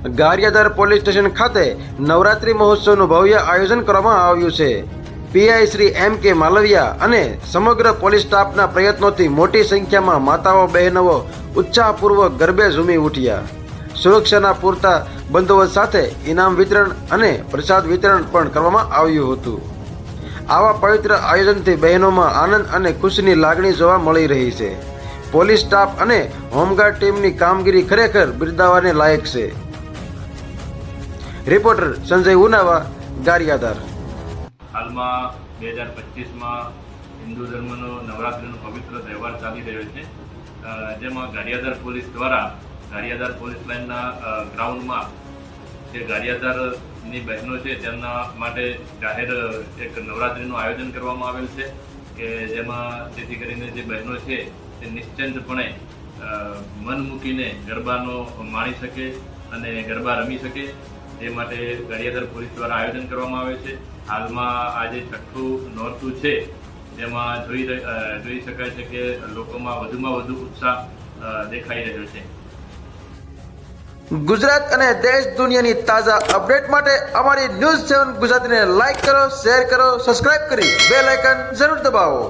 Gariadhar police station ખાતે નવરાત્રિ મહોત્સવનું ભવ્ય આયોજન કરવામાં આવ્યું છે. પીઆઈ શ્રી એમ કે માલવિયા અને સમગ્ર પોલીસ સ્ટાફના પ્રયત્નોથી મોટી સંખ્યામાં માતાઓ બહેનો ઉત્સાહપૂર્વક ગરબે ઝૂમી ઉઠ્યા. સુરક્ષાના પૂરતા બંદોબસ્ત સાથે ઇનામ વિતરણ અને પ્રસાદ વિતરણ પણ કરવામાં આવ્યું હતું. આવા પવિત્ર આયોજનથી બહેનોમાં આનંદ અને ખુશીની લાગણી જોવા મળી રહી છે. પોલીસ સ્ટાફ અને હોમગાર્ડ ટીમની કામગીરી ખરેખર બિરદાવાને લાયક છે. રિપોર્ટર સંજય ઉનાવા, ગારિયાધાર. હાલમાં બે હજાર પચીસમાં હિન્દુ ધર્મનો નવરાત્રિનો પવિત્ર તહેવાર ચાલી રહ્યો છે. જેમાં ગારિયાધાર પોલીસ દ્વારા, ગારિયાધાર પોલીસ લાઇનના ગ્રાઉન્ડમાં જે ગારિયાધારની બહેનો છે, તેમના માટે જાહેર એક નવરાત્રિનું આયોજન કરવામાં આવેલ છે કે જેમાં જેથી કરીને જે બહેનો છે, તે નિશ્ચિંતપણે મન મૂકીને ગરબાનો માણી શકે અને ગરબા રમી શકે. એ માટે ગારિયાધાર પોલીસ દ્વારા આયોજન કરવામાં આવે છે. હાલમાં આજે છઠ્ઠું નોરતું છે જેમાં જોઈ જોઈ શકાય છે કે લોકોમાં વધુમાં વધુ ઉત્સાહ દેખાઈ રહ્યો છે. ગુજરાત અને દેશ દુનિયાની તાજા અપડેટ માટે અમારી ન્યૂઝ સેવન ગુજરાતીને લાઈક કરો, શેર કરો, સબસ્ક્રાઇબ કરી બે લાઇકન જરૂર દબાવો.